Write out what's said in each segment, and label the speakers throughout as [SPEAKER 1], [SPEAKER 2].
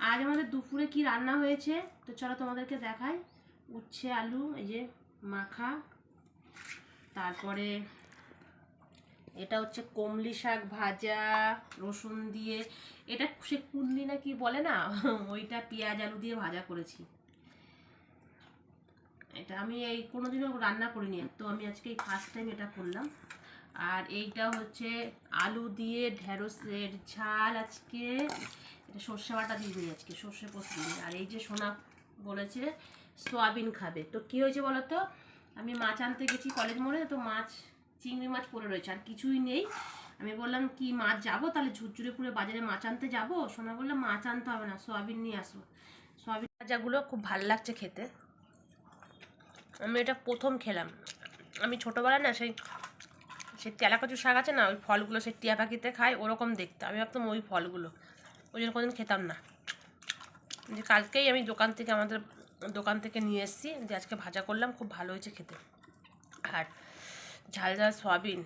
[SPEAKER 1] আজ আমাদের দুপুরে কি রান্না হয়েছে? তো চলো তোমাদেরকে দেখাই। উচ্ছে, আলু, এই যে মাখা। তারপরে এটা হচ্ছে কমলি শাক ভাজা, রসুন দিয়ে। এটা সে কুন্দলি না কি বলে না? ওইটা পেঁয়াজ, আলু দিয়ে ভাজা করেছি। এটা। আমি এই কোনোদিনও রান্না করিনি, তো আমি আজকে এই ফার্স্ট টাইম এটা করলাম। আর এইটা হচ্ছে আলু দিয়ে ঢেঁড়সের ঝাল আজকে। এটা সর্ষে বাটা দিয়ে দিই আজকে, সর্ষে পোস্ত আর এই যে সোনা বলেছে, সোয়াবিন খাবে। তো কী হয়েছে বলো তো? আমি মাছ আনতে গেছি কলেজ মোড়ে, তো মাছ, চিংড়ি মাছ পড়ে রয়েছে, আর কিছুই নেই। আমি বললাম, কি মাছ যাব? তাহলে ঝুরঝুরেপুরে বাজারে মাছ আনতে যাব? সোনা বললাম মাছ আনতে হবে না, সোয়াবিন নিয়ে আসো। সোয়াবিন ভাজাগুলো খুব ভালো লাগছে খেতে। আমি এটা প্রথম খেলাম। আমি ছোটোবেলায় না সেই সেই তেলাকচু শাক আছে না, ওই ফলগুলো সেই টিয়া পাখিতে খায়, ওরকম দেখতে আমি ভাবতাম ওই ফলগুলো, ওই জন্য কোনোদিন খেতাম না। যে কালকেই আমি দোকান থেকে, আমাদের দোকান থেকে নিয়ে এসেছি, যে আজকে ভাজা করলাম, খুব ভালো হয়েছে খেতে। আর ঝাল ঝাল সয়াবিন,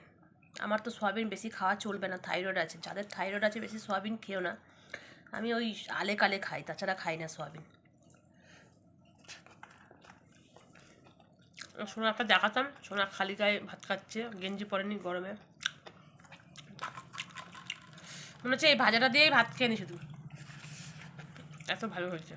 [SPEAKER 1] আমার তো সয়াবিন বেশি খাওয়া চলবে না, থাইরয়েড আছে। যাদের থাইরয়েড আছে, বেশি সয়াবিন খেও না। আমি ওই আলে কালে খাই, তাছাড়া খাই না সয়াবিন। সোনাকে দেখাতাম। সোনা খালি গায়ে ভাত খাচ্ছে, গেঞ্জি পরেনি গরমে। মনে হচ্ছে এই ভাজাটা দিয়েই ভাত খেয়ে নি শুধু। এত ভালো হয়েছে।